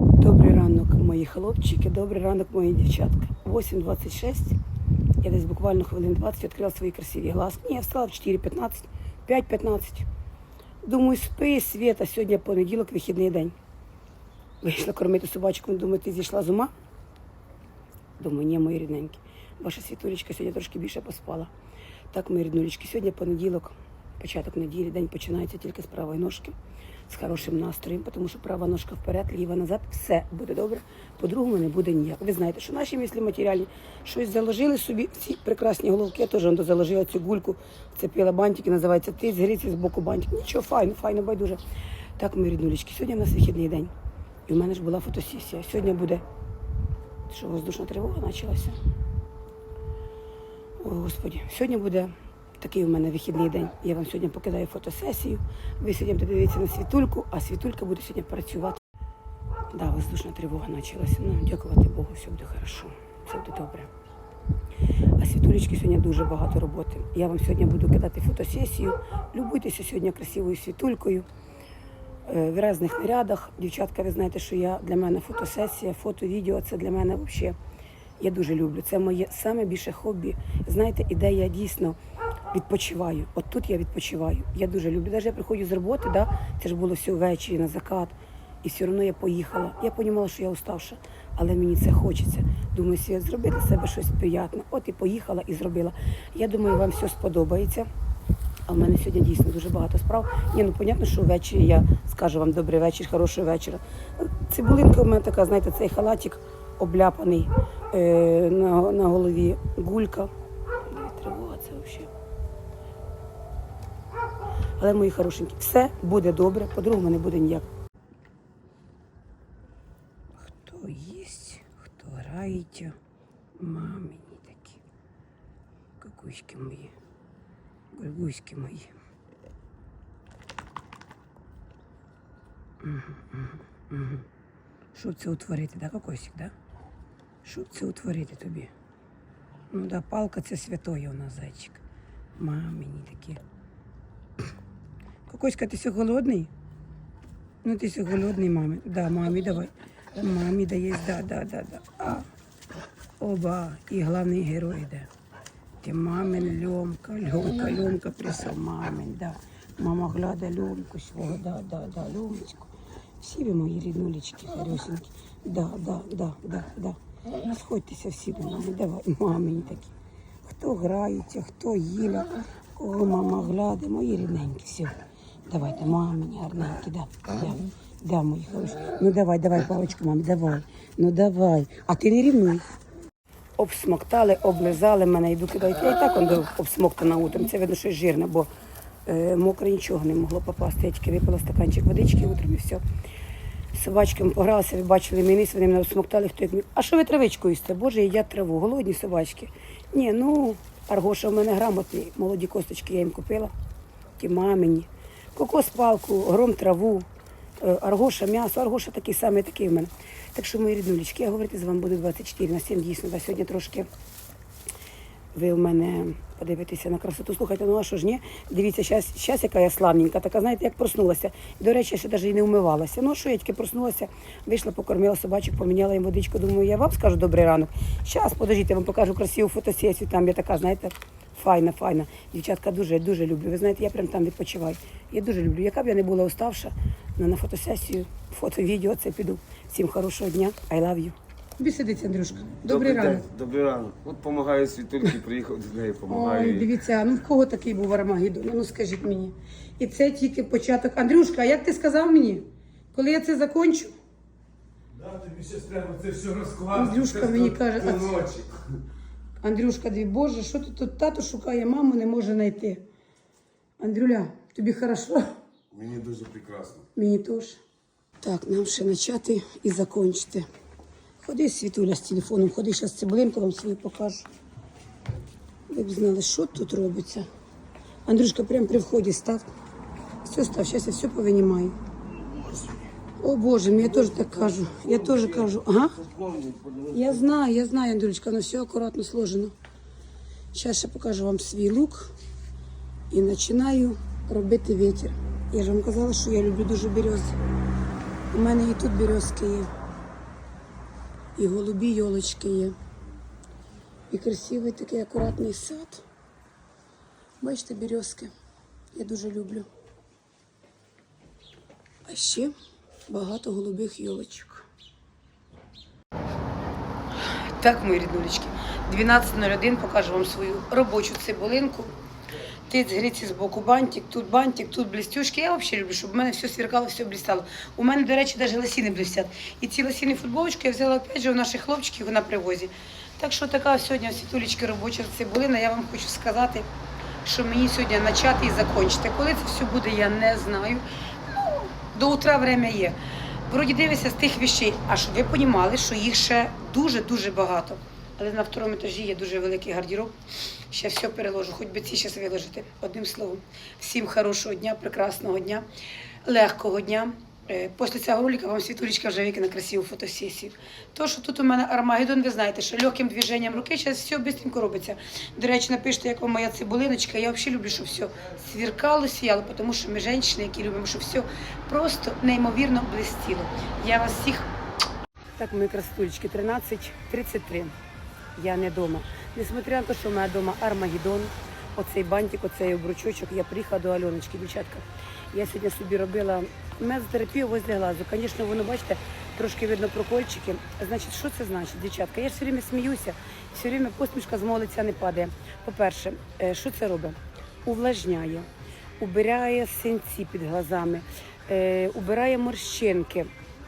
Добрий ранок, мої хлопчики, добрий ранок, мої дівчатка. 8.26. Я десь буквально хвилин 20 відкрила свої красиві глазки. Ні, я встала в 4.15, 5.15. Думаю, спи, Света, сьогодні понеділок, вихідний день. Вийшла кормити собачку, думаю, ти зійшла з ума? Думаю, ні, мої рідненькі. Ваша світулечка сьогодні трошки більше поспала. Так, мої ріднулечки, сьогодні понеділок, початок неділі, день починається тільки з правої ножки, з хорошим настроєм, тому що права ножка вперед, ліва назад, все буде добре, по-другому не буде ніяк. Ви знаєте, що наші мислі матеріальні щось заложили собі, ці прекрасні головки, я теж заложила цю гульку, цепила бантики, називається ти, згріться з боку бантик. Нічого, файно, файно, байдуже. Так, мої ріднулечки, сьогодні у нас вихідний день. І в мене ж була фотосесія. Сьогодні буде, що воздушна тривога почалася. О, Господі, сьогодні буде такий у мене вихідний день. Я вам сьогодні покидаю фотосесію. Ви сьогодні будете дивитися на світульку, а світулька буде сьогодні працювати. Да, воздушна тривога почалася. Ну, дякувати Богу, все буде хорошо, все буде добре. А світулечки сьогодні дуже багато роботи. Я вам сьогодні буду кидати фотосесію. Любуйтеся сьогодні красивою світулькою е, в різних нарядах. Дівчатка, ви знаєте, що я для мене фотосесія, фото, відео це для мене взагалі. Я дуже люблю. Це моє саме більше хобі. Знаєте, і я дійсно відпочиваю. От тут я відпочиваю. Я дуже люблю. Навіть я приходжу з роботи, да, це ж було все ввечері на закат. І все одно я поїхала. Я розуміла, що я уставша, але мені це хочеться. Думаю, світ зроби для себе щось приємне. От і поїхала і зробила. Я думаю, вам все сподобається. А в мене сьогодні дійсно дуже багато справ. Ні, ну понятно, що ввечері я скажу вам добрий вечір, хорошого вечора. Цибулинка у мене така, знаєте, цей халатик обляпаний е, на, на голові. Гулька. Але мої хорошенькі, все буде добре, по-другому не буде ніяк. Хто їсть, хто грається, мамині такі. Какуськи мої, гульгуськи мої. Мгм. Щоб це утворити, да, кокосик, да? Щоб це утворити тобі. Ну да, палка це святоє у нас зайчик. Мамині такі. Кокоська, ти все голодний? Ну ти все голодний, мамі. Да, мамі, давай. Мамі дає, да, да, да, да. А. Оба, і головний герой йде. Ти мамин Льомка, Льомка, Льомка присав, мамин, да. Мама гляда Льомку свого, да, да, да, Льомочку. Всі ви мої ріднулечки, харюсенькі. Да, да, да, да, да. Сходьтеся всі до мене, давай, мамині такі. Хто грається, хто їля, кого мама гляде, мої рідненькі, все. Давайте, мамині, гарненькі, да, да, да, мої хороші. Ну давай, давай, паличку, мамі, давай. Ну давай. А ти не рівнуй. Обсмоктали, облизали мене, йду кидати. Я і так он обсмоктана утром. Це видно, що жирне, бо е, мокре нічого не могло попасти. Я тільки випила стаканчик водички утром і все. З собачками погралася, ви бачили мені, вони мене обсмоктали, хто як міг. А що ви травичку їсте? Боже, їдять траву, голодні собачки. Ні, ну, Аргоша в мене грамотний, молоді косточки я їм купила, ті мамині. Кокос палку, гром траву, е, Аргоша м'ясо, Аргоша такий самий, такий в мене. Так що, мої ріднулечки, я говорити з вами буду 24 на 7, дійсно, да, сьогодні трошки ви в мене подивитеся на красоту. Слухайте, ну а що ж ні? Дивіться, зараз, зараз яка я славненька, така, знаєте, як проснулася. До речі, я ще навіть і не вмивалася. Ну що я тільки проснулася, вийшла, покормила собачок, поміняла їм водичку. Думаю, я вам скажу добрий ранок. Зараз, подождіть, я вам покажу красиву фотосесію. Там я така, знаєте, файна, файна. Дівчатка дуже, дуже люблю. Ви знаєте, я прям там відпочиваю. Я дуже люблю. Яка б я не була уставша, на, на фотосесію, фото, відео, це піду. Всім хорошого дня. I love you. Тобі сидиться, Андрюшка. Добрий, ранок. день. Добрий ранок. От допомагаю світульки, приїхав до неї, Ой, допомагаю. їй. дивіться, ну в кого такий був Армагеддон? Ну скажіть мені. І це тільки початок. Андрюшка, а як ти сказав мені? Коли я це закончу? Да, тобі ще треба це все розкласти. Андрюшка мені каже, а- ночі. Андрюшка, дві Боже, що ти тут тато шукає, маму не може знайти. Андрюля, тобі хорошо? Мені дуже прекрасно. Мені теж. Так, нам ще почати і закінчити. Ходи, Світуля, з телефоном, ходи, зараз цибулинку вам свою покажу. Ви б знали, що тут робиться. Андрюшка прямо при вході став. Все став, зараз я все повинімаю. О Боже, я теж так кажу. Я теж кажу. Ага. Я знаю, я знаю, Андрюлечка, воно все акуратно сложено. Зараз ще покажу вам свій лук і починаю робити вітер. Я ж вам казала, що я люблю дуже берези. У мене і тут березки є. І голубі йолочки є. І красивий такий акуратний сад. Бачите, березки. Я дуже люблю. А ще багато голубих йолочок. Так, мої ріднулечки. 12.01 покажу вам свою робочу цибулинку. Тиць гриці з боку бантик, тут бантик, тут блістюшки. Я взагалі люблю, щоб в мене все сверкало, все блістало. У мене, до речі, навіть лосіни блістять. І ці лосіни футболочки я взяла опять же у наших хлопчиків на привозі. Так що така сьогодні світулечки робоча цибулина. Я вам хочу сказати, що мені сьогодні почати і закінчити. Коли це все буде, я не знаю. До утра время є. Вроді дивишся з тих вещей, а щоб ви розуміли, що їх ще дуже-дуже багато. Але на второму етажі є дуже великий гардероб. Ще все переложу, хоч би ці зараз виложити. Одним словом, всім хорошого дня, прекрасного дня, легкого дня. Е, Після цього ролика вам світулечка вже викине красиву фотосесію. То, що тут у мене Армагеддон, ви знаєте, що легким движенням руки зараз все швидко робиться. До речі, напишіть, як вам моя цибулиночка. Я взагалі люблю, щоб все сверкало, сіяло, тому що ми жінки, які любимо, щоб все просто неймовірно блистіло. Я вас всіх так, мої красотулечки, 13.33. Я не вдома. Несмотря на те, що в мене вдома Армагеддон, оцей бантик, оцей обручочок, я приїхала до Альоночки, дівчатка. Я сьогодні собі робила мезотерапію возле глазу. Звісно, воно, бачите, трошки видно прокольчики. Значить, що це значить, дівчатка? Я ж все время сміюся, все время посмішка з мого лиця не падає. По-перше, е, що це робить? Увлажняє, убирає синці під глазами, е, убирає морщинки.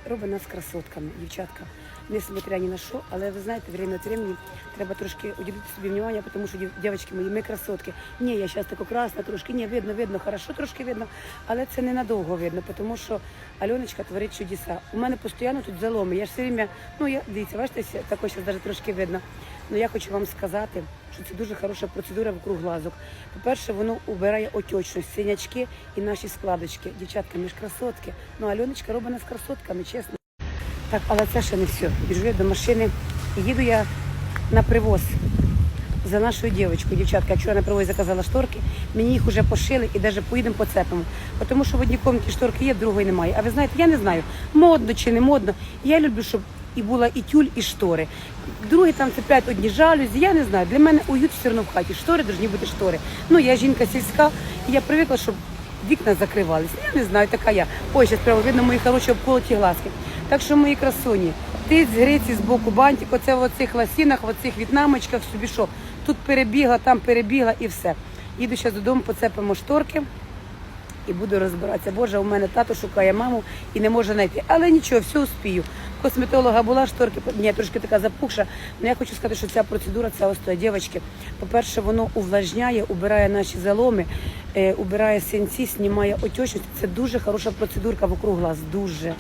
Робить нас красотками, дівчатка. Несмотря ні на що, але ви знаєте, время від времени треба трошки уділити собі внимання, тому що дів- дівчатки мої, ми красотки. Ні, я зараз тако красна, трошки, ні, видно, видно, хорошо, трошки видно, але це ненадовго видно, тому що Альоночка творить чудеса. У мене постійно тут заломи. Я ж все время, ну я дивіться, бачите, також зараз трошки видно. Ну я хочу вам сказати, що це дуже хороша процедура вокруг глазок. По-перше, воно убирає отечність, синячки і наші складочки. Дівчатка, ми ж красотки. Ну, Альоночка робить нас красотками, чесно. Так, але це ще не все. Біжу я до машини і їду я на привоз за нашою дівчинкою. Дівчатка, я на привозі заказала шторки, мені їх вже пошили і навіть поїдемо по цепому. Тому що в одній кімнаті шторки є, в другої немає. А ви знаєте, я не знаю, модно чи не модно. Я люблю, щоб і була і тюль, і штори. Другі там цеплять одні жалюзі. Я не знаю. Для мене уют все одно в хаті. Штори повинні бути штори. Ну, я жінка сільська, і я привикла, щоб вікна закривалися. Я не знаю, така я. Ой, зараз прямо видно мої хороші обколоті глазки. Так що мої красуні, ти з гриці з боку бантик, оце в оцих ласінах, в оцих в'єтнамочках собі що. Тут перебігла, там перебігла і все. Їду зараз додому, поцепимо шторки і буду розбиратися. Боже, у мене тато шукає маму і не може знайти. Але нічого, все успію. Косметолога була шторки, ні, трошки така запухша. але я хочу сказати, що ця процедура, це ось дівчатки. По-перше, воно увлажняє, убирає наші заломи, е, убирає синці, знімає отечність. Це дуже хороша процедурка вокруг глаз. Дуже.